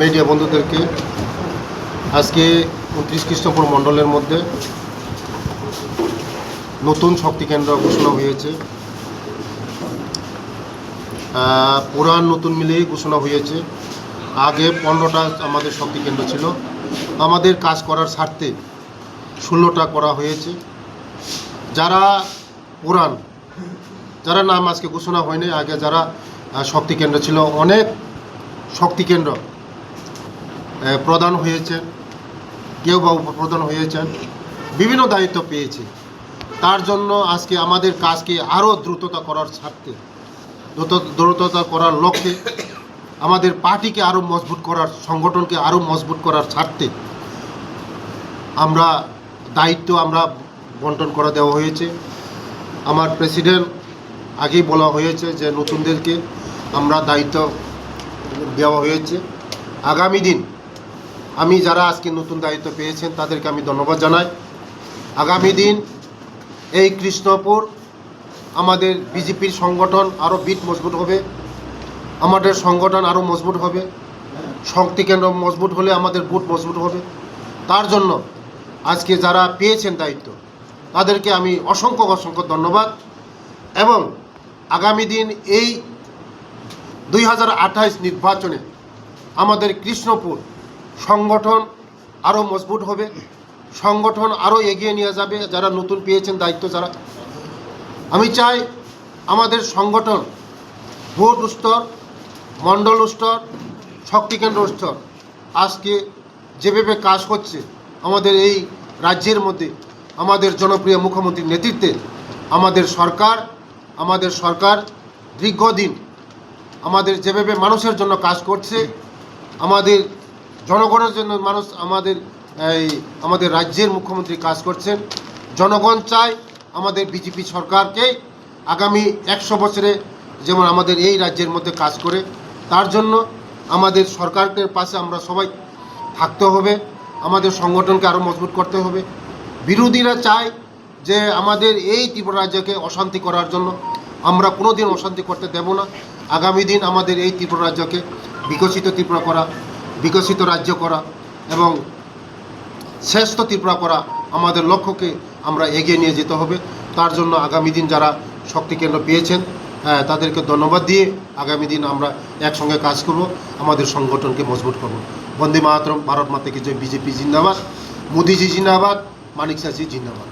Media বন্ধুদেরকে আজকে উনত্রিশ কৃষ্ণপুর মণ্ডলের মধ্যে নতুন শক্তি কেন্দ্র ঘোষণা হয়েছে। পুরান নতুন মিলিয়ে ঘোষণা হয়েছে। আগে পনেরোটা আমাদের শক্তি কেন্দ্র ছিল। আমাদের কাজ করার স্বার্থে ষোলোটা করা হয়েছে। যারা পুরান যারা নাম আজকে ঘোষণা হয়নি আগে যারা আহ, শক্তি কেন্দ্র ছিল অনেক শক্তি কেন্দ্র আহ, প্রদান হয়েছে কেউ বা উপপ্রধান হয়েছেন, বিভিন্ন দায়িত্ব পেয়েছে। তার জন্য আজকে আমাদের কাজকে আরও দ্রুততা করার স্বার্থে, দ্রুত, দ্রুততা করার লক্ষ্যে আমাদের পার্টিকে আরও মজবুত করার, সংগঠনকে আরও মজবুত করার স্বার্থে আমরা দায়িত্ব আমরা বন্টন করে দেওয়া হয়েছে। আমার প্রেসিডেন্ট আগেই বলা হয়েছে যে নতুনদেরকে আমরা দায়িত্ব দেওয়া হয়েছে। আগামী দিন আমি যারা আজকে নতুন দায়িত্ব পেয়েছেন, তাদেরকে আমি ধন্যবাদ জানাই। আগামী দিন এই কৃষ্ণপুর আমাদের বিজেপির সংগঠন আরও বিট মজবুত হবে, আমাদের সংগঠন আরও মজবুত হবে, শক্তি কেন্দ্র মজবুত হলে আমাদের বুট মজবুত হবে। তার জন্য আজকে যারা পেয়েছেন দায়িত্ব, তাদেরকে আমি অসংখ্য অসংখ্য ধন্যবাদ এবং আগামী দিন এই দুই নির্বাচনে আমাদের কৃষ্ণপুর সংগঠন আরও মজবুত হবে। সংগঠন আরও এগিয়ে নিয়ে যাবে, যারা নতুন পেয়েছেন, দায়িত্ব যারা। আমি চাই আমাদের সংগঠন, ভোট স্তর, মণ্ডল স্তর শক্তিকেন্দ্র স্তর, আজকে যেভাবে কাজ করছে আমাদের এই রাজ্যের মধ্যে, আমাদের জনপ্রিয় মুখ্যমন্ত্রীর নেতৃত্বে, আমাদের সরকার আমাদের সরকার দীর্ঘদিন আমাদের যেভাবে মানুষের জন্য কাজ করছে, আমাদের জনগণের জন্য মানুষ আমাদের, এই, আমাদের রাজ্যের মুখ্যমন্ত্রী কাজ করছেন। জনগণ চায় আমাদের বিজেপি সরকারকে আগামী একশো বছরে যেমন আমাদের এই রাজ্যের মধ্যে কাজ করে, তার জন্য আমাদের সরকারের পাশে আমরা সবাই থাকতে হবে, আমাদের সংগঠনকে আরও মজবুত করতে হবে। বিরোধীরা চায় যে আমাদের এই ত্রিপুরা রাজ্যকে অশান্তি করার জন্য আমরা কোনো দিন অশান্তি করতে দেব না। আগামী দিন আমাদের এই ত্রিপুরা রাজ্যকে বিকশিত ত্রিপুরা করা বিকশিত রাজ্য করা এবং শ্রেষ্ঠ ত্রিপুরা করা আমাদের লক্ষ্যকে আমরা এগিয়ে নিয়ে যেতে হবে। তার জন্য আগামী দিন যারা শক্তি কেন্দ্র পেয়েছেন হ্যাঁ, তাদেরকে ধন্যবাদ দিয়ে আগামী দিন আমরা একসঙ্গে কাজ করব আমাদের সংগঠনকে মজবুত করব। বন্দে মাতরম ভারত মাতা কি জয় বিজেপি জিন্দাবাদ মোদিজি জিন্দাবাদ মানিক শাহজি জিন্দাবাদ।